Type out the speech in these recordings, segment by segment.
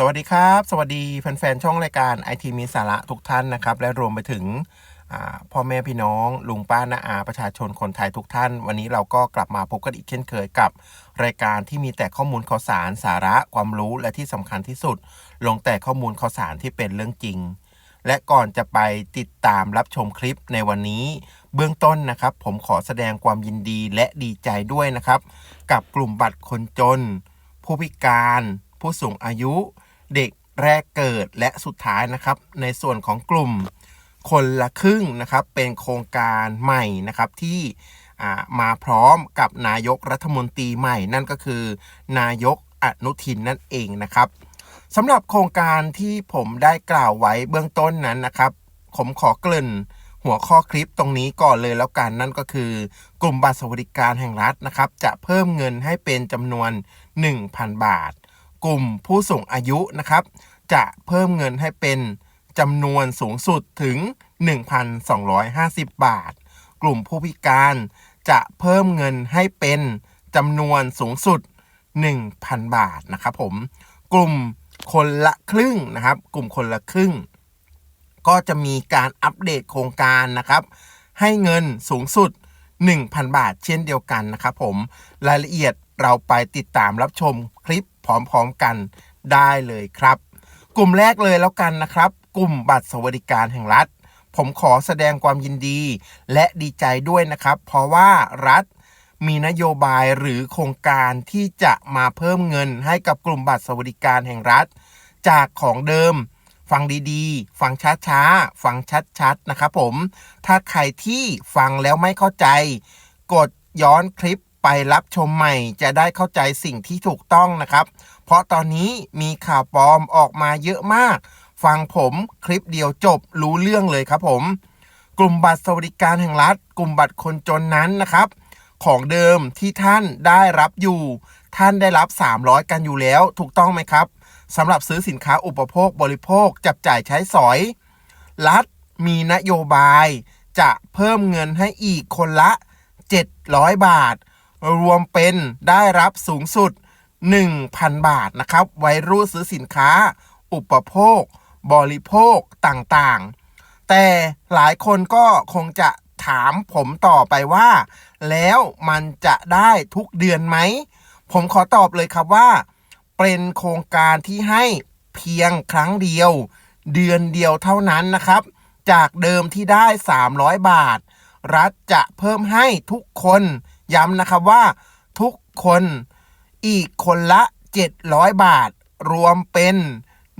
สวัสดีครับ สวัสดีแฟนๆช่องรายการไอทีมีสาระทุกท่านนะครับ และรวมไปถึงพ่อแม่พี่น้อง ลุงป้าน้าอาประชาชนคนไทยทุกท่าน วันนี้เราก็กลับมาพบกันอีกเช่นเคยกับ รายการที่มีแต่ข้อมูลข่าวสารสาระความรู้และที่สำคัญที่สุด ลงแต่ข้อมูลข่าวสารที่เป็นเรื่องจริง และก่อนจะไปติดตามรับชมคลิปในวันนี้ เบื้องต้นนะครับ ผมขอแสดงความยินดีและดีใจด้วยนะครับ กับกลุ่มบัตรคนจน ผู้พิการ ผู้สูงอายุ เด็กแรกเกิดและสุดท้ายนะครับ ในส่วนของกลุ่มคนละครึ่งนะครับ เป็นโครงการใหม่นะครับที่มาพร้อมกับนายกรัฐมนตรีใหม่ นั่นก็คือ นายกอนุทินนั่นเองนะครับสำหรับโครงการที่ผมได้กล่าวไว้เบื้องต้นนั้นนะครับ ผมขอเกริ่นหัวข้อคลิปตรงนี้ก่อนเลยแล้วกันนั่นก็คือกลุ่มบัตรสวัสดิการแห่งรัฐนะครับ จะเพิ่มเงินให้เป็นจำนวน 1,000 บาท กลุ่มผู้สูงอายุนะครับ จะเพิ่มเงินให้เป็นจำนวนสูงสุดถึง 1,250 บาท กลุ่มผู้พิการจะเพิ่มเงินให้เป็นจำนวนสูงสุด 1,000 บาทนะครับผม กลุ่มคนละครึ่งนะครับ กลุ่มคนละครึ่ง ก็จะมีการอัปเดตโครงการนะครับ ให้เงินสูงสุด 1,000 บาทเช่นเดียวกันนะครับผม รายละเอียดเราไปติดตามรับชมคลิป พร้อมๆกันได้เลยครับ กลุ่มแรกเลยแล้วกันนะครับ กลุ่มบัตรสวัสดิการแห่งรัฐ ผมขอแสดงความยินดี และดีใจด้วยนะครับ เพราะว่ารัฐมีนโยบายหรือโครงการที่จะมาเพิ่มเงินให้กับกลุ่มบัตรสวัสดิการแห่งรัฐ จากของเดิม ฟังดีๆ ฟังช้าๆ ฟังชัดๆ นะครับผม ถ้าใครที่ฟังแล้วไม่เข้าใจ กดย้อนคลิป ไปรับชมใหม่จะได้เข้าใจสิ่งที่ถูกต้องนะครับ เพราะตอนนี้มีข่าวปลอมออกมาเยอะมาก ฟังผมคลิปเดียวจบรู้เรื่องเลยครับผม กลุ่มบัตรสวัสดิการแห่งรัฐ กลุ่มบัตรคนจนนั้นนะครับ ของเดิมที่ท่านได้รับอยู่ ท่านได้รับ 300 กันอยู่แล้วถูกต้องไหมครับสำหรับซื้อสินค้าอุปโภคบริโภคจับจ่ายใช้สอย รัฐมีนโยบาย จะเพิ่มเงินให้อีกคนละ 700 บาท รวมเป็นได้รับสูงสุด 1,000 บาทนะครับ ไว้รูดซื้อสินค้า อุปโภค บริโภคต่างๆ แต่หลายคนก็คงจะถามผมต่อไปว่า แล้วมันจะได้ทุกเดือนไหม ผมขอตอบเลยครับว่า เป็นโครงการที่ให้เพียงครั้งเดียว เดือนเดียวเท่านั้นนะครับ จากเดิมที่ได้ 300 บาท รัฐจะเพิ่มให้ทุกคน ย้ำนะครับว่าทุกคนอีกคนละ 700 บาท รวมเป็น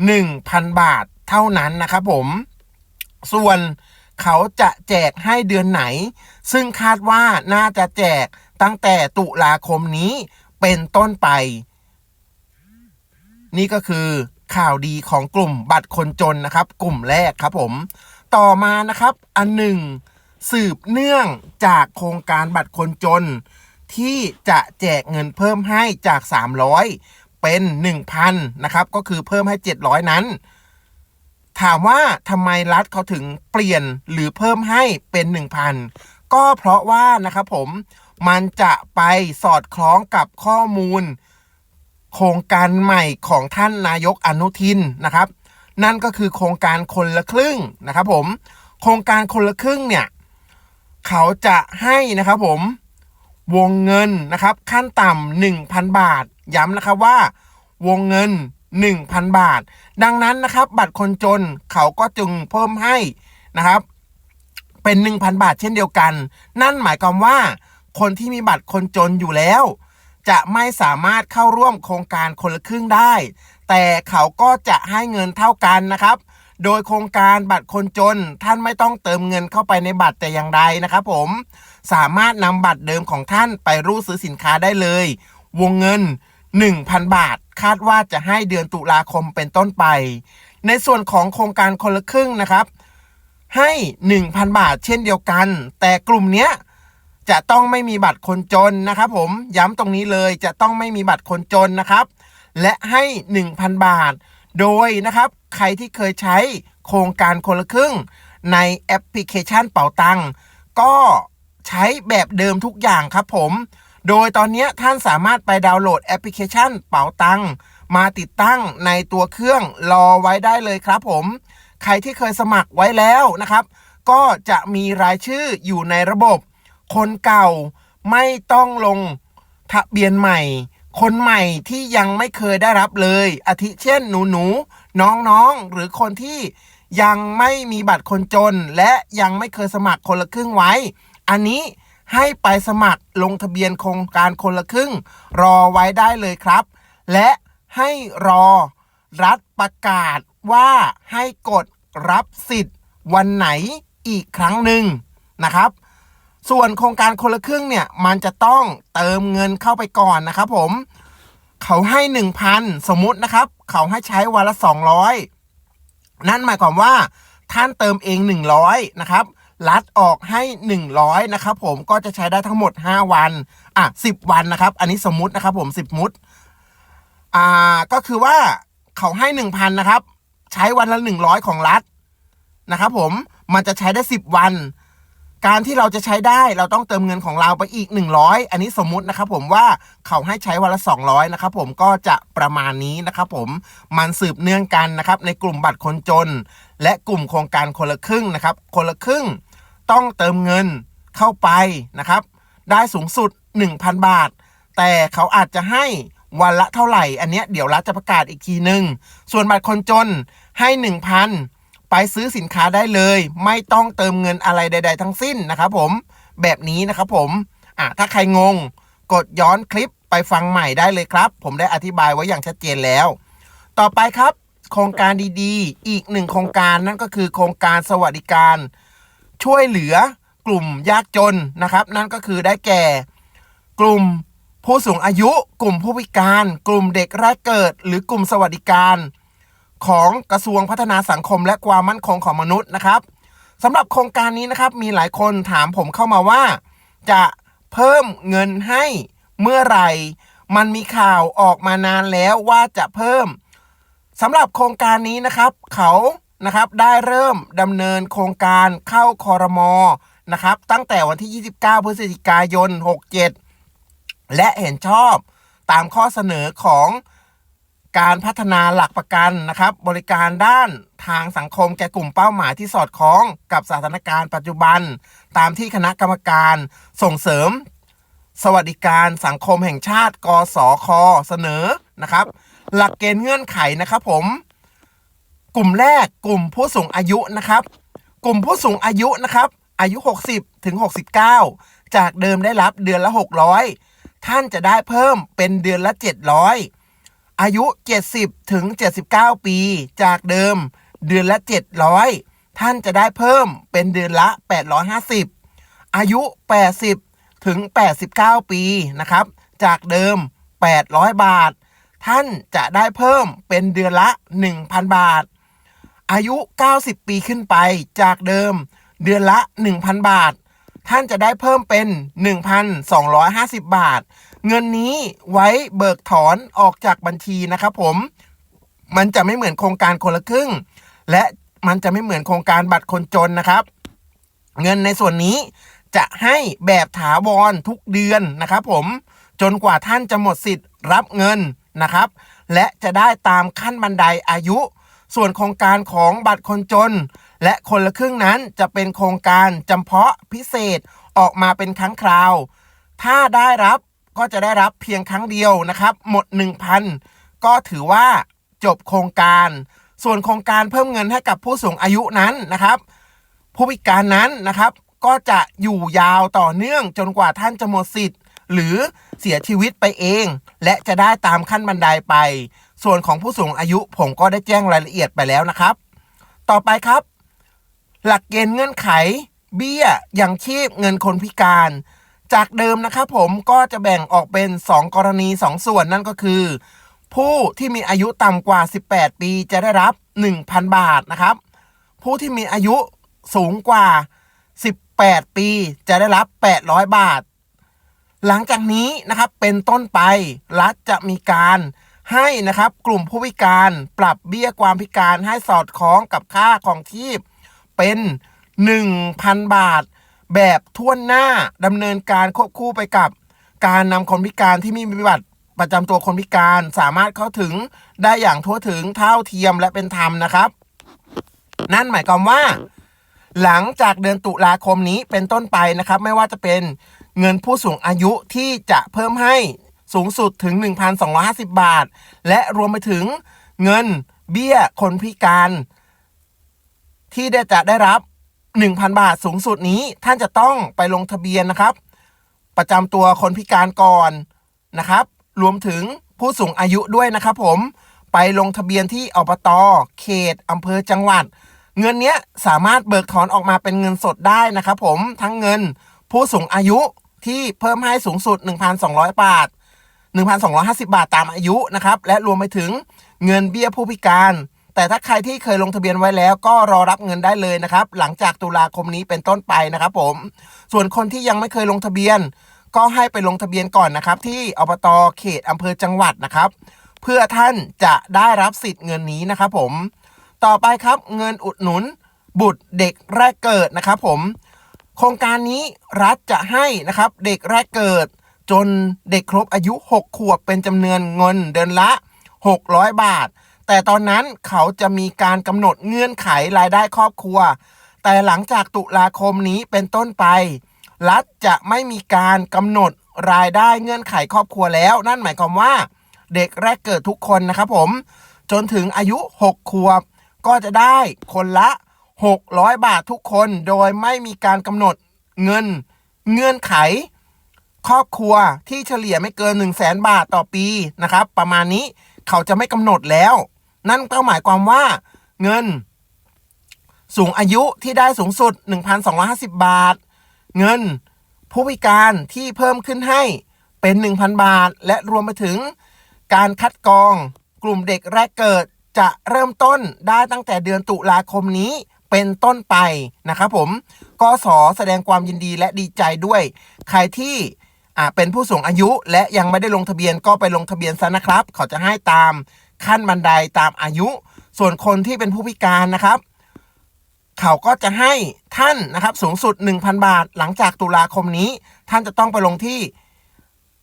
1,000 บาทเท่านั้นนะครับผม ส่วนเขาจะแจกให้เดือนไหน ซึ่งคาดว่าน่าจะแจกตั้งแต่ตุลาคมนี้เป็นต้นไป นี่ก็คือข่าวดีของกลุ่มบัตรคนจนนะครับ กลุ่มแรกครับผม ต่อมานะครับ อันหนึ่ง สืบเนื่องจากโครงการบัตรคนจน ที่จะแจกเงินเพิ่มให้จาก 300 เป็น 1,000 นะครับ ก็คือเพิ่มให้ 700 นั้น ถามว่าทำไมรัฐเขาถึงเปลี่ยนหรือเพิ่มให้เป็น 1,000 ก็เพราะว่านะครับผมมันจะไปสอดคล้องกับข้อมูล โครงการใหม่ของท่านนายกอนุทินนะครับ นั่นก็คือโครงการคนละครึ่งนะครับผมโครงการคนละครึ่งเนี่ย เขาจะให้นะครับผมวงเงินนะครับ ขั้นต่ำหนึ่งพันบาท ย้ำนะครับว่าวงเงิน 1,000 บาท ดังนั้นนะครับ บัตรคนจนเขาก็จึงเพิ่มให้นะครับ เป็น 1,000 บาทเช่นเดียวกัน นั่นหมายความว่า คนที่มีบัตรคนจนอยู่แล้ว จะไม่สามารถเข้าร่วมโครงการคนละครึ่งได้ แต่เขาก็จะให้เงินเท่ากันนะครับ โดยโครงการบัตรคนจนท่านไม่ต้องเติมเงินเข้าไปในบัตรแต่อย่างใดนะครับผมสามารถนำบัตรเดิมของท่านไปรูดซื้อสินค้าได้เลย วงเงิน 1,000 บาท คาดว่าจะให้เดือนตุลาคมเป็นต้นไป ในส่วนของโครงการคนละครึ่งนะครับ ให้ 1,000 บาทเช่นเดียวกัน แต่กลุ่มเนี้ยจะต้องไม่มีบัตรคนจนนะครับผมย้ำตรงนี้เลยจะต้องไม่มีบัตรคนจนนะครับ และให้ 1,000 บาท โดยนะครับใครที่เคยใช้โครงการคนละครึ่ง ในแอปพลิเคชันเป๋าตังก็ใช้แบบเดิมทุกอย่างครับผม โดยตอนนี้ท่านสามารถไปดาวน์โหลดแอปพลิเคชันเป๋าตังมาติดตั้งในตัวเครื่องรอไว้ได้เลยครับผม ใครที่เคยสมัครไว้แล้วนะครับ ก็จะมีรายชื่ออยู่ในระบบ คนเก่าไม่ต้องลงทะเบียนใหม่ คนใหม่ที่ยังไม่เคยได้รับเลย อาทิเช่นหนูหนูน้องน้องๆ หรือคนที่ยังไม่มีบัตรคนจน และยังไม่เคยสมัครคนละครึ่งไว้ อันนี้ให้ไปสมัครลงทะเบียนโครงการคนละครึ่ง รอไว้ได้เลยครับ และให้รอรัฐประกาศว่าให้กดรับสิทธิ์วันไหนอีกครั้งหนึ่งนะครับ ส่วนโครงการคนละครึ่งเนี่ย มันจะต้องเติมเงินเข้าไปก่อนนะครับผม เขาให้ 1,000 สมมุตินะครับ เขาให้ใช้วันละ 200 นั่นหมายความว่าท่านเติมเอง 100 นะครับ รัดออกให้ 100 นะครับผมก็จะใช้ได้ทั้งหมด 5 วัน อะ 10 วันนะครับ อันนี้สมมุตินะครับผม 10 มุดอ่าก็คือว่าเขาให้ 1,000 นะครับ ใช้วันละ 100 ของรัฐนะครับผมมันจะใช้ได้ 10 วัน การที่เราจะใช้ได้เราต้องเติมเงินของเราไปอีก 100 อันนี้สมมุตินะครับผมว่าเขาให้ใช้วันละ 200นะครับผมก็จะประมาณนี้นะครับผมมันสืบเนื่องกันนะครับในกลุ่มบัตรคนจน และกลุ่มโครงการคนละครึ่งนะครับ คนละครึ่ง ต้องเติมเงินเข้าไปนะครับ ได้สูงสุด 1,000 บาท แต่เขาอาจจะให้วันละเท่าไหร่ อันเนี้ยเดี๋ยวรัฐจะประกาศอีกทีหนึ่งส่วนบัตรคนจนให้ 1,000 ไปซื้อสินค้าได้เลย ไม่ต้องเติมเงินอะไรใด ๆ ทั้งสิ้นนะครับผมแบบนี้นะครับผมอะถ้าใครงงกดย้อนคลิปไปฟังใหม่ได้เลยครับ ผมได้อธิบายไว้อย่างชัดเจนแล้ว ต่อไปครับ โครงการดีๆ อีกหนึ่งโครงการนั่นก็คือโครงการสวัสดิการ ช่วยเหลือกลุ่มยากจนนะครับ นั่นก็คือได้แก่ กลุ่มผู้สูงอายุ กลุ่มผู้พิการ กลุ่มเด็กแรกเกิด หรือกลุ่มสวัสดิการ ของกระทรวงพัฒนาสังคมและความมั่นคงของมนุษย์นะครับสำหรับโครงการนี้นะครับมีหลายคนถามผมเข้ามาว่า จะเพิ่มเงินให้เมื่อไหร่ มันมีข่าวออกมานานแล้วว่าจะเพิ่มสำหรับโครงการนี้นะครับ เขานะครับได้เริ่มดำเนินโครงการเข้าคอรมอนะครับ ตั้งแต่วันที่ 29 พฤศจิกายน 67 และเห็นชอบตามข้อเสนอของ การพัฒนาหลักประกันนะครับ บริการด้านทางสังคมแก่กลุ่มเป้าหมายที่สอดคล้องกับสถานการณ์ปัจจุบัน ตามที่คณะกรรมการส่งเสริม สวัสดิการสังคมแห่งชาติ กสคเสนอนะครับ หลักเกณฑ์เงื่อนไขนะครับผม กลุ่มแรกกลุ่มผู้สูงอายุนะครับ กลุ่มผู้สูงอายุนะครับ อายุ 60ถึง69 จากเดิมได้รับเดือนละ 600 ท่านจะได้เพิ่มเป็นเดือนละ 700 อายุ 70 ถึง 79 ปี จากเดิม เดือนละ 700 ท่านจะได้เพิ่มเป็นเดือนละ 850 อายุ 80 ถึง 89 ปีนะครับ จากเดิม 800 บาท ท่านจะได้เพิ่มเป็นเดือนละ 1,000 บาท อายุ 90 ปีขึ้นไป จากเดิม เดือนละ 1,000 บาท ท่านจะได้เพิ่มเป็น 1,250 บาท เงินนี้ไว้เบิกถอนออกจากบัญชีนะครับผม มันจะไม่เหมือนโครงการคนละครึ่ง และมันจะไม่เหมือนโครงการบัตรคนจนนะครับ เงินในส่วนนี้จะให้แบบถาวรทุกเดือนนะครับผมจนกว่าท่านจะหมดสิทธิ์รับเงินนะครับ และจะได้ตามขั้นบันไดอายุ ส่วนโครงการของบัตรคนจน และคนละครึ่งนั้นจะเป็นโครงการจำเพาะพิเศษออกมาเป็นครั้งคราว ถ้าได้รับก็จะได้รับเพียงครั้งเดียวนะครับ หมด 1,000 ก็ถือว่าจบโครงการ ส่วนโครงการเพิ่มเงินให้กับผู้สูงอายุนั้นนะครับ ผู้พิการนั้นนะครับ ก็จะอยู่ยาวต่อเนื่องจนกว่าท่านจะหมดสิทธิ์ หรือเสียชีวิตไปเอง และจะได้ตามขั้นบันไดไป ส่วนของผู้สูงอายุผมก็ได้แจ้งรายละเอียดไปแล้วนะครับ ต่อไปครับ หลักเกณฑ์เงื่อนไข เบี้ยยังชีพเงินคนพิการ จากเดิมนะครับผมก็จะแบ่งออกเป็น 2 กรณี 2 ส่วนนั่นก็คือ ผู้ที่มีอายุต่ำกว่า 18 ปีจะได้รับ 1,000 บาทนะครับ ผู้ที่มีอายุสูงกว่า 18 ปีจะได้รับ 800 บาท หลังจากนี้นะครับเป็นต้นไปรัฐจะมีการให้นะครับกลุ่มผู้พิการปรับเบี้ยความพิการให้สอดคล้องกับค่าของชีพ เป็น 1,000 บาท แบบท่วนหน้าดำเนินการควบคู่ไปกับการนำคนพิการที่ไมมีบัตรประจำตัวคนพิการสามารถเข้าถึงได้อย่างทั่วถึงเท่าเทียมและเป็นธรรมนะครับ นั่นหมายความว่า หลังจากเดือนตุลาคมนี้เป็นต้นไปนะครับ ไม่ว่าจะเป็นเงินผู้สูงอายุที่จะเพิ่มให้สูงสุดถึง 1,250 บาท และรวมไปถึงเงินเบี้ยคนพิการ ที่ได้จะได้รับ 1,000 บาทสูงสุดนี้ท่านจะต้องไปลงทะเบียนนะครับ ประจำตัวคนพิการก่อนนะครับ รวมถึงผู้สูงอายุด้วยนะครับ ผมไปลงทะเบียนที่อบตเขตอำเภอจังหวัด เงินเนี้ยสามารถเบิกถอนออกมาเป็นเงินสดได้นะครับ ผมทั้งเงินผู้สูงอายุที่เพิ่มให้สูงสุด 1,200 บาท 1,250 บาทตามอายุนะครับ และรวมไปถึงเงินเบี้ยผู้พิการ แต่ถ้าใครที่เคยลงทะเบียนไว้แล้วก็รอรับเงินได้เลยนะครับ หลังจากตุลาคมนี้เป็นต้นไปนะครับผม ส่วนคนที่ยังไม่เคยลงทะเบียน ก็ให้ไปลงทะเบียนก่อนนะครับ ที่อบตเขตอำเภอจังหวัดนะครับ เพื่อท่านจะได้รับสิทธิ์เงินนี้นะครับผม ต่อไปครับเงินอุดหนุน บุตรเด็กแรกเกิดนะครับผม โครงการนี้รัฐจะให้นะครับเด็กแรกเกิด จนเด็กครบอายุ 6 ขวบเป็นจำนวนเงินเดือนละ 600 บาท แต่ตอนนั้นเขาจะมีการกำหนดเงื่อนไขรายได้ครอบครัว แต่หลังจากตุลาคมนี้เป็นต้นไป รัฐจะไม่มีการกำหนดรายได้เงื่อนไขครอบครัวแล้ว นั่นหมายความว่า เด็กแรกเกิดทุกคนนะครับผม จนถึงอายุ 6 ขวบ ก็จะได้คนละ 600 บาททุกคนโดยไม่มีการกำหนดเงินเงื่อนไข ครอบครัวที่เฉลี่ยไม่เกิน 1 0 0 0 0แสนบาทต่อปีนะครับ ประมาณนี้เขาจะไม่กำหนดแล้ว นั่นก็หมายความว่าเงิน สูงอายุที่ได้สูงสุด 1,250 บาท เงินผู้พิการที่เพิ่มขึ้นให้เป็น 1,000 บาท และรวมไปถึงการคัดกรองกลุ่มเด็กแรกเกิดจะเริ่มต้นได้ตั้งแต่เดือนตุลาคมนี้เป็นต้นไปนะครับผมกสแสดงความยินดีและดีใจด้วย ใครที่เป็นผู้สูงอายุและยังไม่ได้ลงทะเบียนก็ไปลงทะเบียนซะนะครับ เขาจะให้ตาม ขั้นบันไดตามอายุ ส่วนคนที่เป็นผู้พิการนะครับ เขาก็จะให้ท่านนะครับสูงสุด 1,000 บาท หลังจากตุลาคมนี้ ท่านจะต้องไปลงที่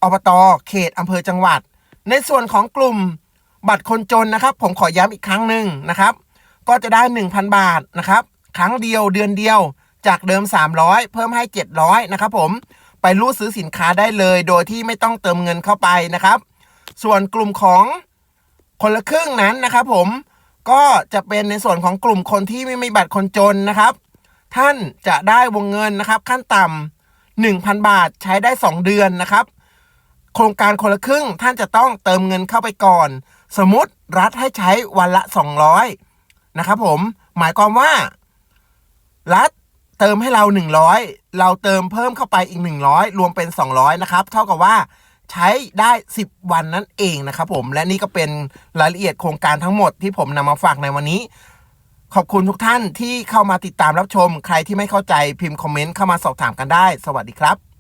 อบตเขตอำเภอจังหวัด ในส่วนของกลุ่มบัตรคนจนนะครับ ผมขอย้ำอีกครั้งหนึ่งนะครับ ก็จะได้ 1,000 บาทนะครับ ครั้งเดียวเดือนเดียวจากเดิม 300 เพิ่มให้ 700 นะครับผมไปรูดซื้อสินค้าได้เลย โดยที่ไม่ต้องเติมเงินเข้าไปนะครับ ส่วนกลุ่มของ คนละครึ่งนั้นนะครับผมก็จะเป็นในส่วนของกลุ่มคนที่ไม่มีบัตรคนจนนะครับ ท่านจะได้วงเงินนะครับ ขั้นต่ำ1,000 บาทใช้ได้ 2 เดือนนะครับ โครงการคนละครึ่งท่านจะต้องเติมเงินเข้าไปก่อน สมมติรัฐให้ใช้วันละ 200 นะครับผมหมายความว่า รัฐเติมให้เรา 100 เราเติมเพิ่มเข้าไปอีก 100 รวมเป็น 200 นะครับ เท่ากับว่า ใช้ได้ 10 วันนั่นเองนะครับผมและนี่ก็เป็นรายละเอียดโครงการทั้งหมดที่ผมนำมาฝากในวันนี้ ขอบคุณทุกท่านที่เข้ามาติดตามรับชม ใครที่ไม่เข้าใจพิมพ์คอมเมนต์เข้ามาสอบถามกันได้ สวัสดีครับ